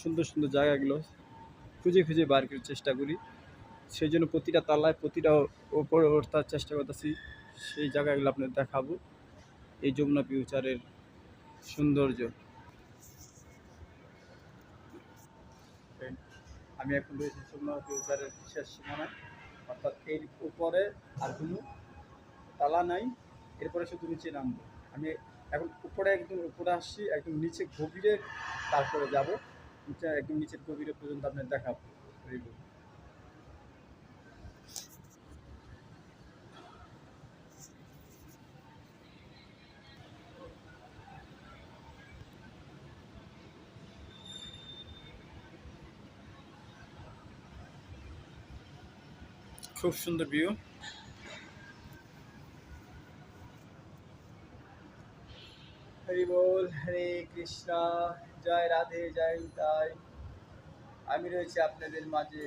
সুন্দর সুন্দর জায়গাগুলো খুঁজে খুঁজে বার করার চেষ্টা করি। সেই জন্য প্রতিটা তালায় প্রতিটা ওপরে ওঠার চেষ্টা করতেছি। সেই জায়গাগুলো আপনাদের দেখাবো। এই যমুনা ফিউচারের সৌন্দর্য। আমি এখন রয়েছি যমুনা ফিউচারের শেষ সীমানায়। অর্থাৎ এর উপরে আর কোনো তালা নাই। এরপরে শুধু নিচে নামবো। আমি এখন উপরে একদম উপরে আসছি, একদম নিচে গভীরে তারপরে যাব। একদম নিচের গভীরে পর্যন্ত আপনার দেখাবো খুব সুন্দর ভিউ হরি বল হরে কৃষ্ণ। জয় রাধে, জয় তাই আমি রয়েছি আপনাদের মাঝে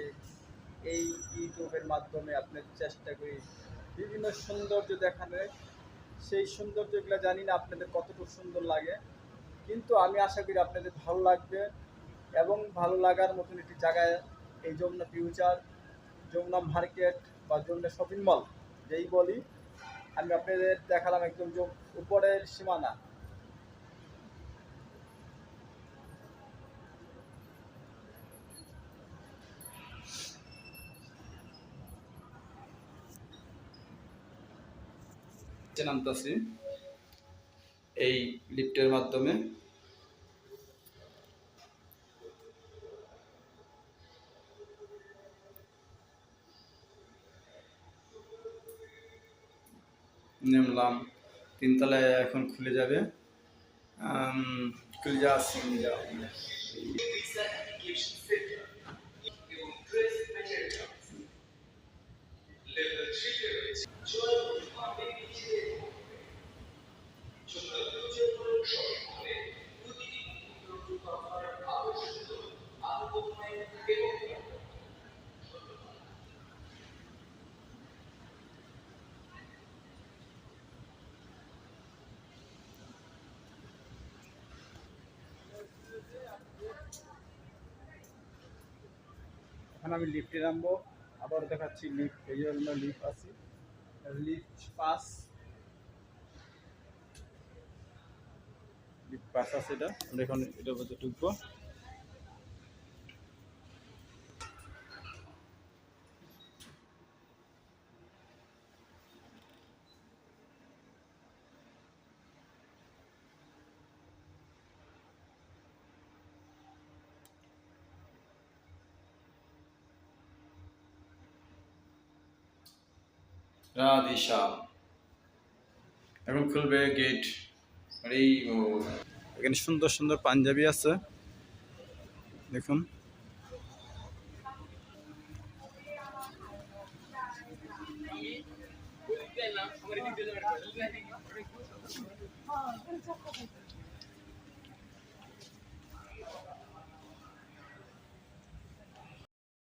এই ইউটিউবের মাধ্যমে। আপনাদের চেষ্টা করি বিভিন্ন সৌন্দর্য দেখানোর সেই সৌন্দর্যগুলো জানি না আপনাদের কতটুকু সুন্দর লাগে। কিন্তু আমি আশা করি আপনাদের ভালো লাগবে এবং ভালো লাগার মতন একটি জায়গায় এই যমুনা ফিউচার, যমুনা মার্কেট বা যমুনা শপিং মল, যেই বলি, আমি আপনাদের দেখালাম একদম উপরের সীমানা। নিচে নামতাছি। এই লিফটের মাধ্যমে। নামলাম। তিনতলায় এখন খুলে যাবে। খুলে যাওয়ার যা। এখন আমি লিফটে নামবো। আবার দেখাচ্ছি লিফট এই জন্য লিফট আছে। লিফট পাস লিফট পাস আছে এটা। এখন এটার মধ্যে ঢুকবো। রাধে শ্যাম। এখন খুলবে গেট এই ও এখানে সুন্দর সুন্দর পাঞ্জাবি আছে। দেখুন।